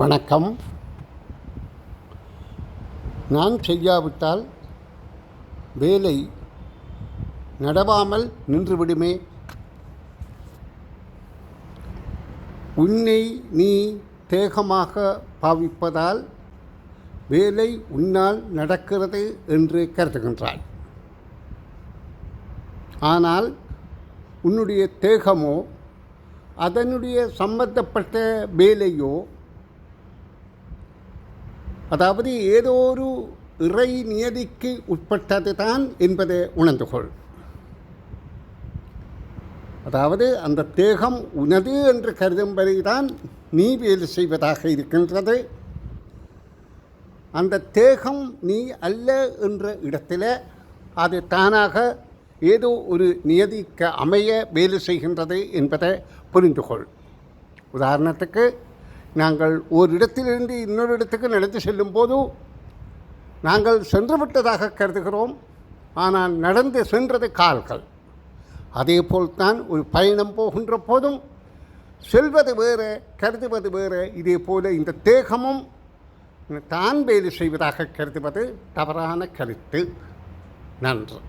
வணக்கம். நான் செய்யாவிட்டால் வேலை நடவாமல் நின்றுவிடுமே. உன்னை நீ தேகமாக பாவிப்பதால் வேலை உன்னால் நடக்கிறது என்று கருதுகின்றாய். ஆனால் உன்னுடைய தேகமோ அதனுடைய சம்பந்தப்பட்ட வேலையோ அதாவது ஏதோ ஒரு இறை நியதிக்கு உட்பட்டது தான் என்பதை உணர்ந்து கொள் அதாவது அந்த தேகம் உனது என்று கருதும் வரைதான் நீ வேலை செய்வதாக இருக்கின்றது. அந்த தேகம் நீ அல்ல என்ற இடத்தில் அது தானாக ஏதோ ஒரு நியதிக்கு அமைய வேலை செய்கின்றது என்பதை புரிந்துகொள். உதாரணத்துக்கு நாங்கள் ஒரு இடத்திலிருந்து இன்னொரு இடத்துக்கு நடந்து செல்லும் போது நாங்கள் சென்று விட்டதாக கருதுகிறோம். ஆனால் நடந்து சென்றது கால்கள். அதே போல்தான் ஒரு பயணம் போகின்ற போதும் செல்வது வேறு கருதுவது வேறு. இதே போல இந்த தேகமும் தான் வேலை செய்வதாக கருதுவது தவறான கருத்து. நன்று.